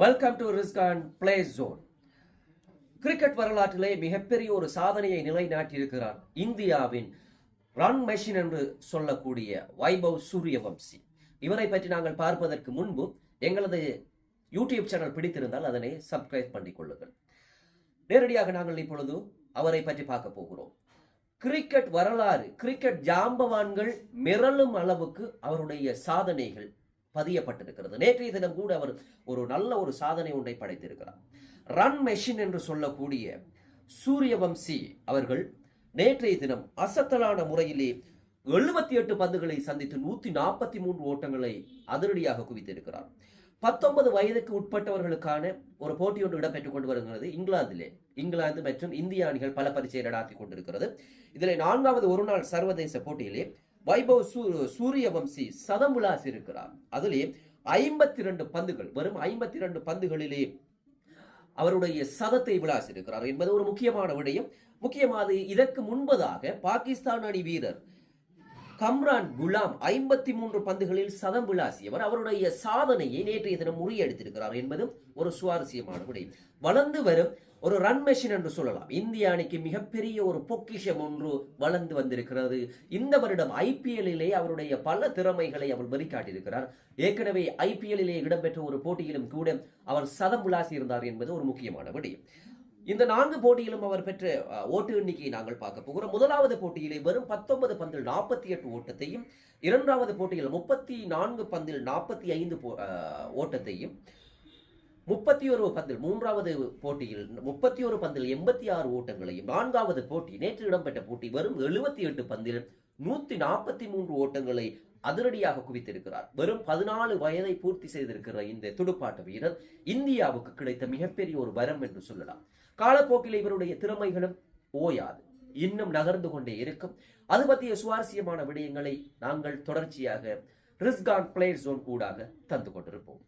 Welcome to ரிஸ்கான் play zone cricket வரலாற்றிலே மிகப்பெரிய ஒரு சாதனையை நிலைநாட்டியிருக்கிறார் இந்தியாவின் ரன் மெஷின் என்று சொல்லக்கூடிய வைபவ் சூரியவம்சி. இவரை பற்றி நாங்கள் பார்ப்பதற்கு முன்பு எங்களது யூடியூப் சேனல் பிடித்திருந்தால் அதனை சப்ஸ்கிரைப் பண்ணிக் கொள்ளுங்கள். நேரடியாக நாங்கள் இப்பொழுது அவரை பற்றி பார்க்க போகிறோம். கிரிக்கெட் வரலாறு கிரிக்கெட் ஜாம்பவான்கள் மிரளும் அளவுக்கு அவருடைய சாதனைகள் பதியப்பட்டிருக்கிறது. நேற்றைய தினம் கூட அவர் ஒரு நல்ல ஒரு சாதனை ஒன்றை படைத்திருக்கிறார். ரன் மெஷின் என்று சொல்லக்கூடிய சூரியவம்சி அவர்கள் நேற்றைய தினம் அசத்தலான முறையிலே எழுபத்தி எட்டு பந்துகளை சந்தித்து நூத்தி நாற்பத்தி மூன்று ஓட்டங்களை அதிரடியாக குவித்திருக்கிறார். பத்தொன்பது வயதுக்கு உட்பட்டவர்களுக்கான ஒரு போட்டி ஒன்று இடம்பெற்றுக் கொண்டு வருகிறது. இங்கிலாந்திலே. இங்கிலாந்து மற்றும் இந்திய அணிகள் பல பரிசை நடாத்தி கொண்டிருக்கிறது. இதில் நான்காவது ஒருநாள் சர்வதேச போட்டியிலே வைபவ் சூ சூரியவம்சி சதம் விளாசி இருக்கிறார் அதிலே ஐம்பத்தி இரண்டு பந்துகள் வரும் ஐம்பத்தி இரண்டு பந்துகளிலே அவருடைய சதத்தை விளாசிருக்கிறார் என்பது ஒரு முக்கியமான விடயம். முக்கியமாக இதற்கு முன்பதாக பாகிஸ்தான் அணி வீரர் கம்ரான் குலாம் ஐம்பத்தி மூன்று பந்துகளில் சதம் விளாசியவர். அவருடைய சாதனையை நேற்றைய தினம் முறியடித்திருக்கிறார் என்பதும் ஒரு சுவாரஸ்யமான விடயம் வளர்ந்து வரும் ஒரு ரன் மெஷின் என்று சொல்லலாம். இந்திய அணிக்கு மிகப்பெரிய ஒரு பொக்கிஷம் ஒன்று வளர்ந்து வந்திருக்கிறது. இந்த வருடம் ஐபிஎல்லிலே அவருடைய பல திறமைகளை அவர் வெளிக்காட்டியிருக்கிறார் ஏற்கனவே ஐபிஎல்லிலே இடம்பெற்ற ஒரு போட்டியிலும் கூட அவர் சதம் விளாசி இருந்தார் என்பது ஒரு முக்கியமான விடயம் இந்த நான்கு போட்டியிலும் அவர் பெற்ற ஓட்டு எண்ணிக்கையை நாங்கள் பார்க்க போகிறோம். முதலாவது போட்டியிலே வெறும் பத்தொன்பது பந்தில் நாற்பத்தி எட்டு ஓட்டத்தையும் இரண்டாவது போட்டியில் முப்பத்தி நான்கு பந்தில் நாற்பத்தி ஐந்து போ- ஓட்டத்தையும் முப்பத்தி ஒரு பந்தில் மூன்றாவது போட்டியில் முப்பத்தி ஒரு பந்தில் எண்பத்தி ஆறு ஓட்டங்களையும் நான்காவது போட்டி நேற்று இடம்பெற்ற போட்டி வெறும் எழுபத்தி எட்டு பந்தில் நூத்தி நாற்பத்தி மூன்று ஓட்டங்களை அதிரடியாக குவித்திருக்கிறார். வெறும் பதினாலு வயதை பூர்த்தி செய்திருக்கிற இந்த துடுப்பாட்ட வீரர் இந்தியாவுக்கு கிடைத்த மிகப்பெரிய ஒரு வரம் என்று சொல்லலாம். காலப்போக்கில் இவருடைய திறமைகளும் ஓயாது. இன்னும் நகர்ந்து கொண்டே இருக்கும். அது பற்றிய சுவாரஸ்யமான விடயங்களை நாங்கள் தொடர்ச்சியாக ரிஸ்கான் பிளேயர் ஜோன் ஊடாக தந்து கொண்டிருப்போம்.